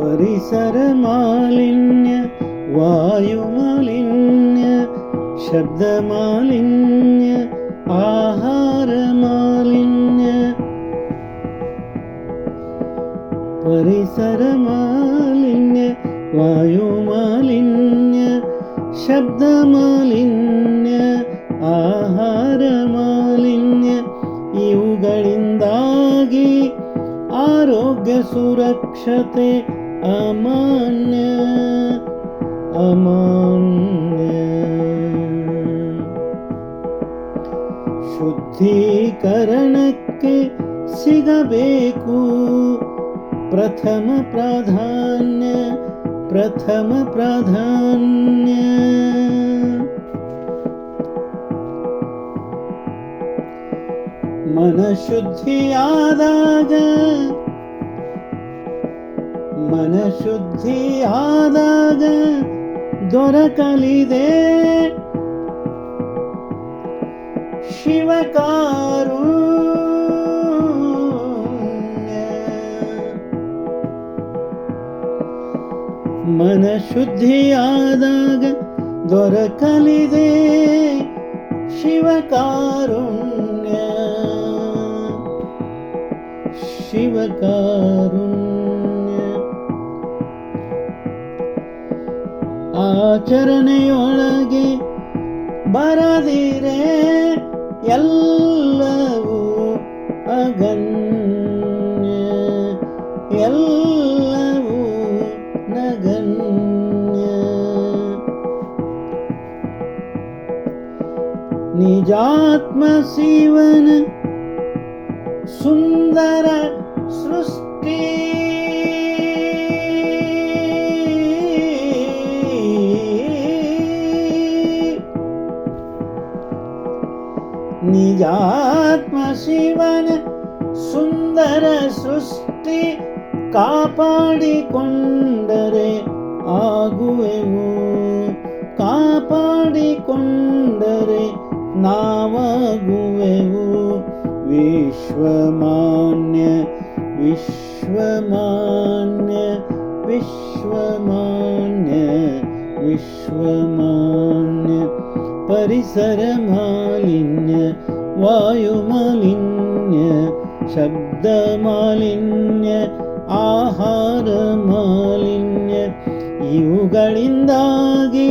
ಪರಿಸರ ಮಾಲಿನ್ಯ ವಾಯು ಮಾಲಿನ್ಯ ಶಬ್ದ ಮಾಲಿನ್ಯ ಆಹಾರ ಮಾಲಿನ್ಯ ಪರಿಸರ ಮಾಲಿನ್ಯ ವಾಯು ಮಾಲಿನ್ಯ ಶಬ್ದ ಮಾಲಿನ್ಯ ಆಹಾರ ಮಾಲಿನ್ಯ ಇವುಗಳಿಂದಾಗಿ ಆರೋಗ್ಯ ಸುರಕ್ಷತೆ ಅಮಾನ್ಯ ಅಮಾನ್ಯ ಶುದ್ಧೀಕರಣಕ್ಕೆ ಸಿಗಬೇಕು ಪ್ರಥಮ ಪ್ರಾಧಾನ್ಯ ಪ್ರಥಮ ಪ್ರಾಧಾನ್ಯ ಮನಶುದ್ಧಿಯಾದಾಗ ಮನಶುದ್ಧಿಯಾದಾಗ ದೊರಕಲಿದೆ. ಶಿವಕಾರುಣ್ಯ ಮನಶುದ್ಧಿಯಾದಾಗ ದೊರಕಲಿದೆ. ಶಿವಕಾರುಣ್ಯ ಶಿವಕಾರುಣ್ಯ. ಆಚರಣೆಯೊಳಗೆ ಬರದಿರೆ ಎಲ್ಲವೂ ಅಗನ್ಯ ಎಲ್ಲವೂ ನಗನ್ಯ ನಿಜಾತ್ಮ ಶಿವನ ಸುಂದರ ಸೃಷ್ಟಿ ನಿಜಾತ್ಮ ಶಿವನ ಸುಂದರ ಸೃಷ್ಟಿ ಕಾಪಾಡಿಕೊಂಡರೆ ಆಗುವೆವು ಕಾಪಾಡಿಕೊಂಡರೆ ನಾವಾಗುವೆವು ವಿಶ್ವಮಾನ್ಯ ವಿಶ್ವಮಾನ್ಯ ವಿಶ್ವಮಾನ್ಯ ವಿಶ್ವಮಾನ್ಯ ಪರಿಸರ ಮಾಲಿನ್ಯ ವಾಯು ಮಾಲಿನ್ಯ ಶಬ್ದ ಮಾಲಿನ್ಯ ಆಹಾರ ಮಾಲಿನ್ಯ ಇವುಗಳಿಂದಾಗಿ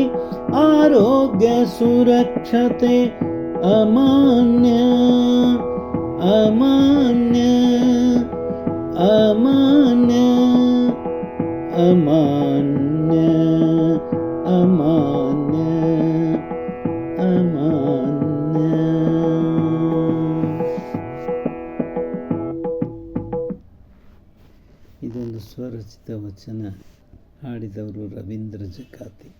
ಆರೋಗ್ಯ ಸುರಕ್ಷತೆ ಅಮಾನ್ಯ ಅಮಾನ್ಯ ಅಮಾನ್ಯ ಅಮಾನ್ಯ ಅಮಾನ್ಯ ಅಮಾನ್ಯ ಇದೊಂದು ಸ್ವರಚಿತ ವಚನ ಹಾಡಿದವರು ರವೀಂದ್ರ ಜಕಾತಿ.